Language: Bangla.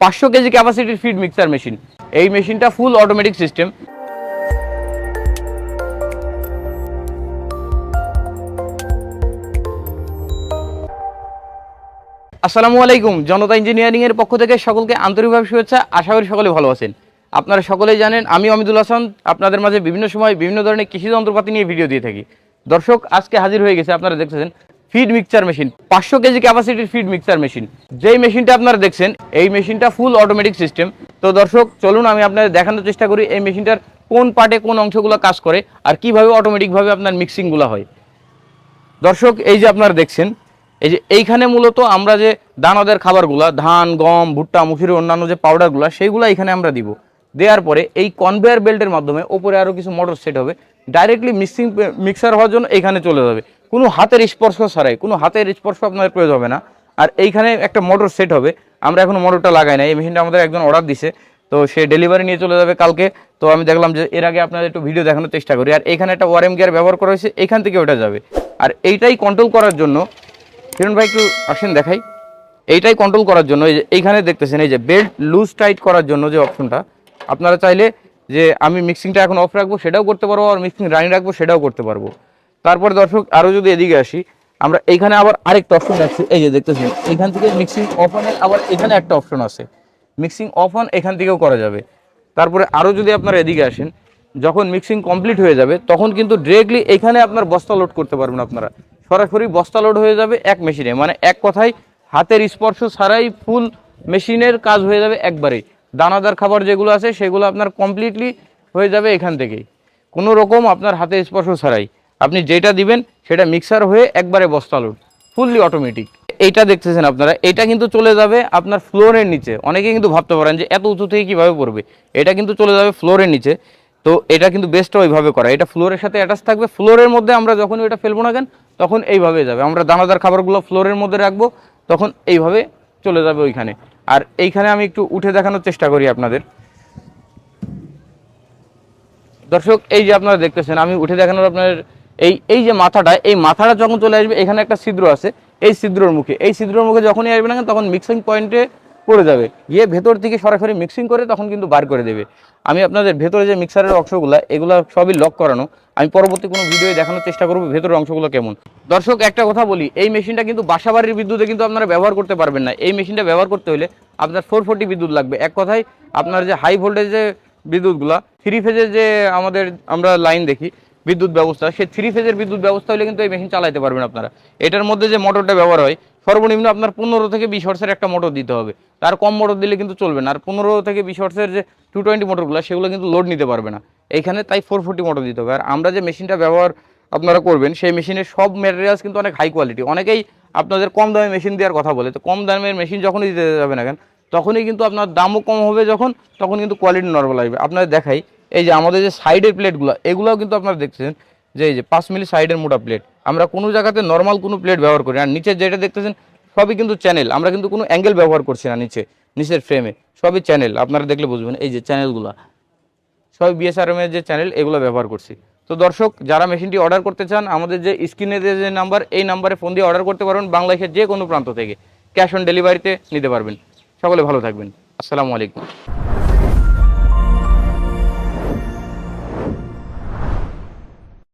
পাঁচশো কেজি ক্যাপাসিটির ফিড মিক্সার মেশিন এই মেশিনটা ফুল অটোমেটিক সিস্টেম আসসালামু আলাইকুম, জনতা ইঞ্জিনিয়ারিং এর পক্ষ থেকে সকলকে আন্তরিকভাবে শুভেচ্ছা, আশা করি সকলে ভালো আছেন। আপনারা সকলেই জানেন, আমি অমিদুল হাসান, আপনাদের মাঝে বিভিন্ন সময় বিভিন্ন ধরনের কৃষি যন্ত্রপাতি নিয়ে ভিডিও দিয়ে থাকি। দর্শক, আজকে হাজির হয়ে গেছে, আপনারা দেখতেছেন ফিড মিক্সচার মেশিন পাঁচশো কেজি ক্যাপাসিটির ফিড মিক্সচার মেশিন যেই মেশিনটা আপনারা দেখছেন, এই মেশিনটা ফুল অটোমেটিক সিস্টেম তো দর্শক, চলুন আমি আপনাদের দেখানোর চেষ্টা করি এই মেশিনটার কোন পার্টে কোন অংশগুলো কাজ করে আর কীভাবে অটোমেটিকভাবে আপনার মিক্সিংগুলো হয়। দর্শক, এই যে আপনারা দেখছেন, এই যে এইখানে মূলত আমরা যে দানাদের খাবারগুলা, ধান, গম, ভুট্টা, মুসুরি, অন্যান্য যে পাউডারগুলো সেইগুলো এখানে আমরা দিব। দেওয়ার পরে এই কনভেয়ার বেল্টের মাধ্যমে ওপরে আরও কিছু মোটর সেট হবে। ডাইরেক্টলি মিক্সিং মিক্সার হওয়ার জন্য এখানে চলে যাবে। কোনো হাতের স্পর্শ ছাড়াই, কোনো হাতের স্পর্শ আপনার প্রয়োজন হবে না। আর এইখানে একটা মোটর সেট হবে। আমরা এখন মোটরটা লাগাই না এই মেশিনটা আমাদের একজন অর্ডার দিছে। তো সে ডেলিভারি নিয়ে চলে যাবে কালকে। তো আমি দেখলাম যে এর আগে আপনাদের একটু ভিডিও দেখানোর চেষ্টা করি। আর এখানে একটা ওয়ারেম গিয়ার ব্যবহার করা হয়েছে। এখান থেকে ওটা যাবে। আর এইটাই কন্ট্রোল করার জন্য, হিরণ ভাই একটু আসেন দেখাই। এইটাই কন্ট্রোল করার জন্য, এই যে এইখানে দেখতেছেন, এই যে বেল্ট লুজ টাইট করার জন্য যে অপশনটা আপনারা চাইলে যে আমি মিক্সিংটা এখন অফ রাখব, সেটাও করতে পারব, আর মিক্সিং রানিং রাখব, সেটাও করতে পারব। তারপরে দর্শক আরও যদি এদিকে আসি, আমরা এইখানে আবার আরেকটা অপশন রাখছি। এই যে দেখতেছেন, এখান থেকে মিক্সিং অফ অনে আবার এখানে একটা অপশন আছে। মিক্সিং অফ অন এখান থেকেও করা যাবে। তারপরে আরও যদি আপনারা এদিকে আসেন, যখন মিক্সিং কমপ্লিট হয়ে যাবে, তখন কিন্তু ডিরেক্টলি এখানে আপনার বস্তা লোড করতে পারবেন আপনারা। সরাসরি বস্তা লোড হয়ে যাবে এক মেশিনে মানে এক কথায়, হাতের স্পর্শ ছাড়াই ফুল মেশিনের কাজ হয়ে যাবে একবারেই। দানাদার খাবার যেগুলো আছে, সেগুলো আপনার কমপ্লিটলি হয়ে যাবে এখান থেকেই। কোনো রকম আপনার হাতে স্পর্শ ছাড়াই। আপনি যেটা দিবেন সেটা মিক্সার হয়ে একবারে বস্তা লোড ফুললি অটোমেটিক এইটা দেখতেছেন আপনারা, এটা কিন্তু চলে যাবে আপনার ফ্লোরের নিচে। অনেকে কিন্তু ভাবতে পারেন যে এত উঁচু থেকে কীভাবে পড়বে? এটা কিন্তু চলে যাবে ফ্লোরের নিচে। তো এটা কিন্তু বেস্টটা ওইভাবে করা। এটা ফ্লোরের সাথে অ্যাটাচ থাকবে। ফ্লোরের মধ্যে আমরা যখন এটা ফেলব না কেন, তখন এইভাবে যাবে। আমরা দানাদার খাবারগুলো ফ্লোরের মধ্যে রাখব, তখন এইভাবে চলে যাবে ওইখানে। আর এইখানে আমি একটু উঠে দেখানোর চেষ্টা করি আপনাদের। দর্শক, এই যে আপনারা দেখতেছেন, আমি উঠে দেখানোর আপনার এই এই যে মাথাটা, এই মাথাটা যখন চলে আসবে, এখানে একটা ছিদ্র আছে, এই ছিদ্রর মুখে। এই ছিদ্রর মুখে যখনই আসবে না তখন মিক্সিং পয়েন্টে পড়ে যাবে। গিয়ে ভেতর থেকে সরাসরি মিক্সিং করে তখন কিন্তু বার করে দেবে। আমি আপনাদের ভেতরে যে মিক্সারের অংশগুলো, এগুলো সবই লক করানো। আমি পরবর্তী কোনো ভিডিও দেখানোর চেষ্টা করব ভেতরের অংশগুলো কেমন। দর্শক, একটা কথা বলি, এই মেশিনটা কিন্তু বাসাবাড়ির বিদ্যুতে কিন্তু আপনারা ব্যবহার করতে পারবেন না। এই মেশিনটা ব্যবহার করতে হলে আপনার ফোর ফোর্টি বিদ্যুৎ লাগবে। এক কথায়, আপনার যে হাই ভোল্টেজে বিদ্যুৎগুলা থ্রি ফেজের যে আমাদের, আমরা লাইন দেখি বিদ্যুৎ ব্যবস্থা, সেই থ্রি ফেজের বিদ্যুৎ ব্যবস্থা হলে কিন্তু এই মেশিন চালাতে পারবেন আপনারা। এটার মধ্যে যে মোটরটা ব্যবহার হয়, সর্বনিম্ন আপনার পনেরো থেকে বিশ হর্সের একটা মোটর দিতে হবে। তার কম মোটর দিলে কিন্তু চলবে না। আর পনেরো থেকে বিশ হর্সের যে টু টোয়েন্টি মোটরগুলো সেগুলো কিন্তু লোড নিতে পারবে না। এইখানে তাই ফোর ফোর্টি মোটর দিতে হবে। আর আমরা যে মেশিনটা ব্যবহার আপনারা করবেন, সেই মেশিনের সব ম্যাটেরিয়ালস কিন্তু অনেক হাই কোয়ালিটি অনেকেই আপনাদের কম দামে মেশিন দেওয়ার কথা বলে। তো কম দামের মেশিন যখনই দিতে যাবে না কেন, তখনই কিন্তু আপনার দামও কম হবে যখন, তখন কিন্তু কোয়ালিটি নর্মাল আসবে। আপনাদের দেখাই এই যে আমাদের যে সাইডের প্লেটগুলো এগুলোও কিন্তু আপনারা দেখছেন যে এই যে পাঁচ মিলি সাইডের মোটা প্লেট আমরা কোনো জায়গাতে নর্মাল কোনো প্লেট ব্যবহার করি আর নিচে যেটা দেখতেছেন, সবই কিন্তু চ্যানেল আমরা কিন্তু কোনো অ্যাঙ্গেল ব্যবহার করছি না নিচে, নিচের ফ্রেমে সবই চ্যানেল আপনারা দেখলে বুঝবেন এই যে চ্যানেলগুলো সবই বিএসআরএম এর যে চ্যানেল এগুলো ব্যবহার করছি। তো দর্শক, যারা মেশিনটি অর্ডার করতে চান, আমাদের যে স্ক্রিনে যে নাম্বার এই নাম্বারে ফোন দিয়ে অর্ডার করতে পারবেন বাংলাদেশের যে কোনো প্রান্ত থেকে। ক্যাশ অন ডেলিভারিতে নিতে পারবেন। সকলে ভালো থাকবেন। আসসালামু আলাইকুম।